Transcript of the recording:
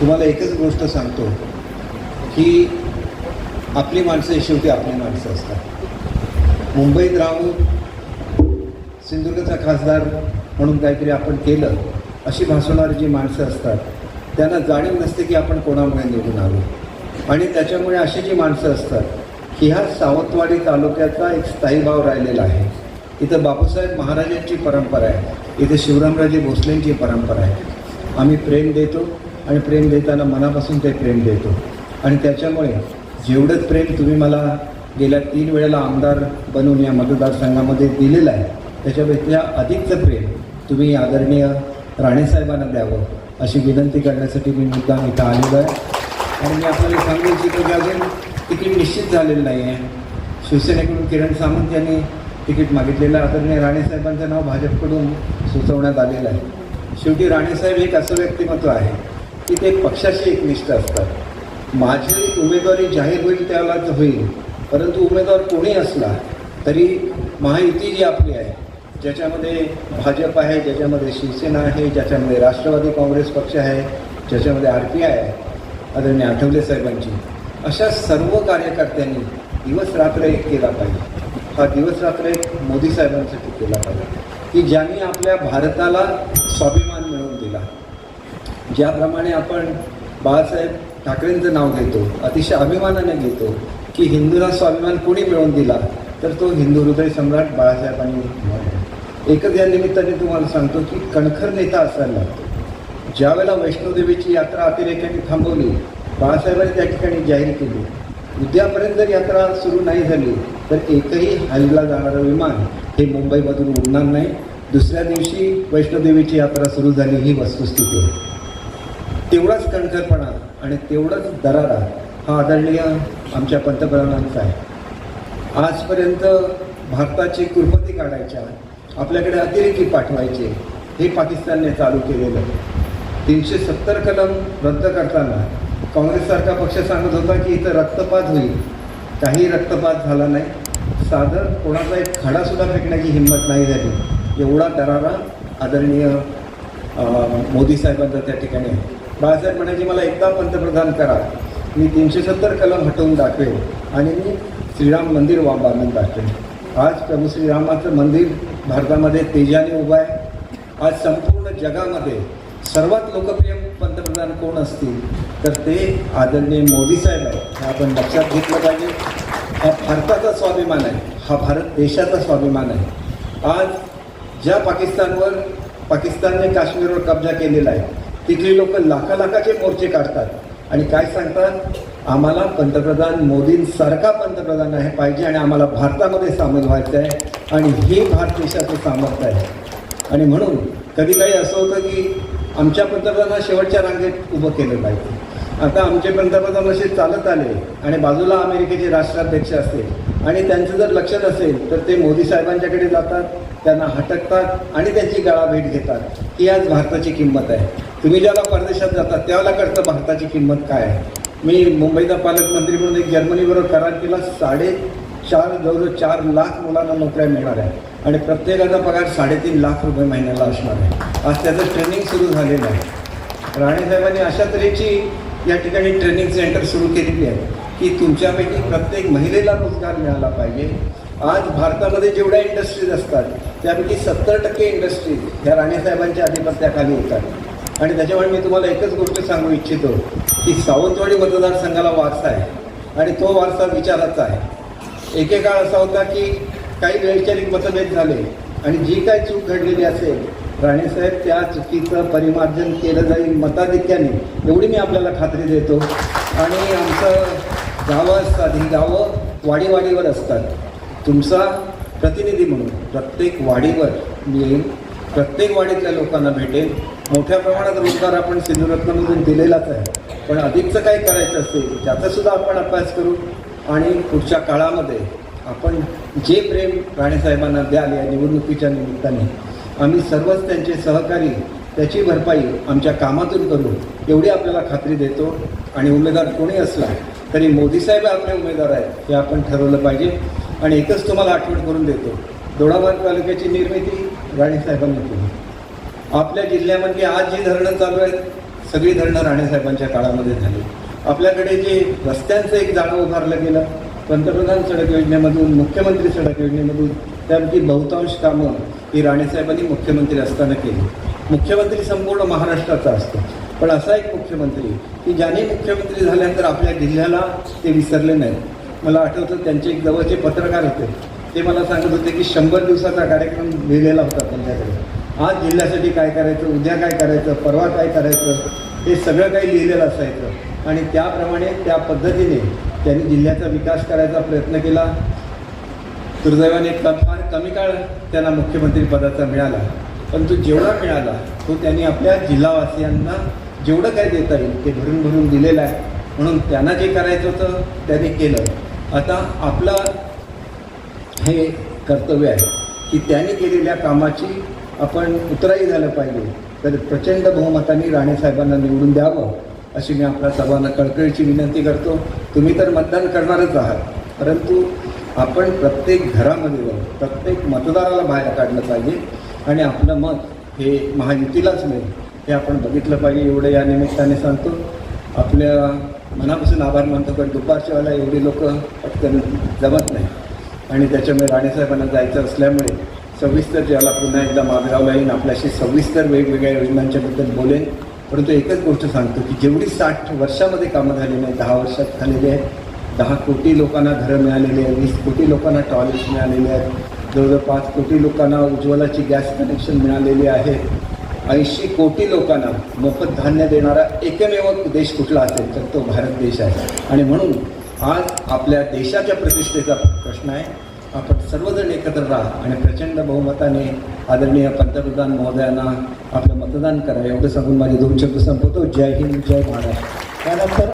तुम्हाला एकच गोष्ट सांगतो की आपली माणसं शेवटी आपली माणसं असतात. मुंबईत राहून सिंधुदुर्गचा खासदार म्हणून काहीतरी आपण केलं अशी भासवणारी जी माणसं असतात त्यांना जाणीव नसते की आपण कोणामुळे निवडून आलो. आणि त्याच्यामुळे अशी जी माणसं असतात की हा सावंतवाडी तालुक्याचा एक स्थायी भाव राहिलेला आहे. इथं बापूसाहेब महाराजांची परंपरा आहे. इथे शिवरामराजे भोसलेंची परंपरा आहे. आम्ही प्रेम देतो आणि प्रेम देताना मनापासून ते प्रेम देतो. आणि त्याच्यामुळे जेवढंच प्रेम तुम्ही मला गेल्या तीन वेळेला आमदार बनवून या मतदारसंघामध्ये दिलेलं आहे त्याच्यापेक्षा अधिकचं प्रेम तुम्ही आदरणीय राणेसाहेबांना द्यावं अशी विनंती करण्यासाठी मी मुद्दा इथं आलेलो आहे. आणि मी आपल्याला सांगू इच्छितो की अजून तिकीट निश्चित झालेलं नाही आहे. शिवसेनेकडून किरण सामंत यांनी तिकीट मागितलेलं आदरणीय राणेसाहेबांचं नाव भाजपकडून सुचवण्यात आलेलं आहे. शेवटी राणेसाहेब एक असं व्यक्तिमत्व आहे की ते पक्षाशी एकनिष्ठ असतात. माझी उमेदवारी जाहीर होईल त्यालाच होईल परंतु उमेदवार कोणी असला तरी महायुती जी आपली आहे ज्याच्यामध्ये भाजप आहे ज्याच्यामध्ये शिवसेना आहे ज्याच्यामध्ये राष्ट्रवादी काँग्रेस पक्ष आहे ज्याच्यामध्ये आर पी आय आहे आदरणीय आठवले साहेबांची अशा सर्व कार्यकर्त्यांनी दिवस रात्र एक केला पाहिजे. हा दिवस रात्र एक मोदी साहेबांसाठी केला पाहिजे. की ज्यांनी आपल्या भारताला स्वाभिमान ज्याप्रमाणे आपण बाळासाहेब ठाकरेंचं नाव घेतो अतिशय अभिमानाने घेतो की हिंदूला स्वाभिमान कोणी मिळवून दिला तर तो हिंदू हृदय सम्राट बाळासाहेबांनी एकच या निमित्ताने तुम्हाला सांगतो की कणखर नेता असायला लागतो. ज्यावेळेला वैष्णोदेवीची यात्रा अतिरेक्याने थांबवली बाळासाहेबांनी त्या ठिकाणी जाहीर केली. उद्यापर्यंत जर यात्रा सुरू नाही झाली तर एकही हल्ला जाणारं विमान हे मुंबईमधून उडणार नाही. दुसऱ्या दिवशी वैष्णोदेवीची यात्रा सुरू झाली ही वस्तुस्थिती आहे. तेवढाच कणखरपणा आणि तेवढाच दरारा हा आदरणीय आमच्या पंतप्रधानांचा आहे आजपर्यंत भारताची कुरपती काढायच्या आपल्याकडे अतिरेकी पाठवायचे हे पाकिस्तानने चालू केलेलं. आहे तीनशे सत्तर कलम रद्द करताना काँग्रेससारखा पक्ष सांगत होता की इथं रक्तपात होईल. काही रक्तपात झाला नाही. साधं कोणाचा एक खडासुद्धा फेकण्याची हिंमत नाही झाली. एवढा दरारा आदरणीय मोदी साहेबांचा त्या ठिकाणी आहे. बाळासाहेब म्हणायचे मला एकदा पंतप्रधान करा. मी तीनशे सत्तर कलम हटवून दाखवेन आणि मी श्रीराम मंदिर वा बांधून दाखवेन. आज प्रभू श्रीरामाचं मंदिर भारतामध्ये तेजाने उभं आहे. आज संपूर्ण जगामध्ये सर्वात लोकप्रिय पंतप्रधान कोण असतील तर ते आदरणीय मोदी साहेब आहेत. हे आपण लक्षात घेतलं पाहिजे. हा भारताचा स्वाभिमान आहे. हा भारत देशाचा स्वाभिमान आहे. आज ज्या पाकिस्तानवर पाकिस्तानने काश्मीरवर कब्जा केलेला आहे तिथली लोक लाखा लाखाचे मोर्चे काढतात. आणि काय सांगतात? आम्हाला पंतप्रधान मोदींसारखा पंतप्रधान आहे पाहिजे आणि आम्हाला भारतामध्ये सामील व्हायचं आहे आणि हे भारत देशाचं सामर्थ्य आहे. आणि म्हणून कधी काही असं होतं की आमच्या पंतप्रधानांना शेवटच्या रांगेत उभं केलं पाहिजे आता आमचे पंतप्रधान असे चालत आले आणि बाजूला अमेरिकेचे राष्ट्राध्यक्ष असतील आणि त्यांचं जर लक्षात असेल तर ते मोदी साहेबांच्याकडे जातात त्यांना हटकतात आणि त्यांची गाळाभेट घेतात. ही आज भारताची किंमत आहे. तुम्ही ज्याला परदेशात जाता त्याला कळतं भारताची किंमत काय आहे. मी मुंबईचा पालकमंत्री म्हणून एक जर्मनीबरोबर करार केला साडे चार जवळजवळ चार लाख मुलांना नोकऱ्या मिळणार आहे. आणि प्रत्येकाचा पगार साडेतीन लाख रुपये महिन्याला असणार आहे. आज त्याचं ट्रेनिंग सुरू झालेलं आहे. राणेसाहेबांनी अशा तऱ्हेची या ठिकाणी ट्रेनिंग सेंटर सुरू केलेली आहे की तुमच्यापैकी प्रत्येक महिलेला रोजगार मिळाला पाहिजे. आज भारतामध्ये जेवढ्या इंडस्ट्रीज असतात त्यापैकी सत्तर टक्के इंडस्ट्रीज ह्या राणेसाहेबांच्या आधिपत्याखाली होतात आणि त्याच्यामुळे मी तुम्हाला एकच गोष्ट सांगू इच्छितो की सावंतवाडी मतदारसंघाला वारसा आहे आणि तो वारसा विचाराचा आहे. एकेकाळ असा होता की काही वैचारिक मतभेद झाले आणि जी काय चूक घडलेली असेल राणेसाहेब त्या चुकीचं परिमार्जन केलं जाईल मताधिक्याने एवढी मी आपल्याला खात्री देतो. आणि आमचं गावं असतात ही गावं वाडीवाडीवर असतात. तुमचा प्रतिनिधी म्हणून प्रत्येक वाडीवर मी येईन. प्रत्येक वाडीतल्या लोकांना भेटेल मोठ्या प्रमाणात रोजगार आपण सिंधुरत्नमधून दिलेलाच आहे. पण अधिकचं काय करायचं असेल त्याचासुद्धा आपण अभ्यास करू. आणि पुढच्या काळामध्ये आपण जे प्रेम राणेसाहेबांना द्याल या निवडणुकीच्या निमित्ताने आम्ही सर्वच त्यांचे सहकारी त्याची भरपाई आमच्या कामातून करू एवढी आपल्याला खात्री देतो. आणि उमेदवार कोणी असला तरी मोदी साहेब आपले उमेदवार आहेत हे आपण ठरवलं पाहिजे. आणि एकच तुम्हाला आठवण करून देतो दोडामार्ग तालुक्याची निर्मिती राणेसाहेबांनी केली. आपल्या जिल्ह्यामध्ये आज जी धरणं चालू आहेत सगळी धरणं राणेसाहेबांच्या काळामध्ये झाली. आपल्याकडे जे रस्त्यांचं एक जाळं उभारलं गेलं पंतप्रधान सडक योजनेमधून मुख्यमंत्री सडक योजनेमधून त्यापैकी बहुतांश कामं ही राणेसाहेबांनी मुख्यमंत्री असताना केली. मुख्यमंत्री संपूर्ण महाराष्ट्राचा असतो. पण असा एक मुख्यमंत्री की ज्याने मुख्यमंत्री झाल्यानंतर आपल्या जिल्ह्याला ते विसरले नाही मला आठवतं त्यांचे एक जवळचे पत्रकार होते. ते मला सांगत होते की शंभर दिवसाचा कार्यक्रम लिहिलेला होता त्यांच्याकडे. आज जिल्ह्यासाठी काय करायचं उद्या काय करायचं परवा काय करायचं हे सगळं काही लिहिलेलं असायचं. आणि त्याप्रमाणे त्या पद्धतीने त्यांनी जिल्ह्याचा विकास करायचा प्रयत्न केला. दुर्दैवाने फार कमी काळ त्यांना मुख्यमंत्री पदाचा मिळाला. पण तो जेवढा मिळाला तो त्यांनी आपल्या जिल्हावासियांना जेवढं काय देता येईल ते भरून भरून दिलेलं आहे. म्हणून त्यांना जे करायचं होतं त्याने केलं. आता आपला हे कर्तव्य आहे की त्यांनी केलेल्या कामाची आपण उतराई झालं पाहिजे. तर प्रचंड बहुमताने राणेसाहेबांना निवडून द्यावं अशी मी आपल्या सर्वांना कळकळीची विनंती करतो. तुम्ही तर मतदान करणारच आहात. परंतु आपण प्रत्येक घरामध्ये जाऊन प्रत्येक मतदाराला बाहेर काढलं पाहिजे आणि आपलं मत हे महायुतीलाच मिळेल. हे आपण बघितलं पाहिजे एवढं या निमित्ताने सांगतो. आपल्या मनापासून आभार मानतो पण दुपारच्या वेळेला एवढी लोक पटकन जमत नाही. आणि त्याच्यामुळे राणेसाहेबांना जायचं असल्यामुळे सविस्तर ज्याला पुन्हा एकदा मागरावला येईन आपल्याशी सविस्तर वेगवेगळ्या योजनांच्याबद्दल बोलेन. परंतु एकच गोष्ट सांगतो की जेवढी साठ वर्षामध्ये कामं झालेली आहेत दहा वर्षात झालेली आहेत दहा कोटी लोकांना घरं मिळालेली आहेत वीस कोटी लोकांना टॉयलेट्स मिळालेले आहेत जवळजवळ पाच कोटी लोकांना उज्ज्वलाची गॅस कनेक्शन मिळालेली आहे. ऐंशी कोटी लोकांना मोफत धान्य देणारा एकमेव देश कुठला असेल तर तो भारत देश आहे. आणि म्हणून आज आपल्या देशाच्या प्रतिष्ठेचा प्रश्न आहे. आपण सर्वजण एकत्र राहा आणि प्रचंड बहुमताने आदरणीय पंतप्रधान महोदयांना आपलं मतदान करा. एवढं सांगून माझे दोन शब्द संपवतो. जय हिंद जय महाराष्ट्र. त्यानंतर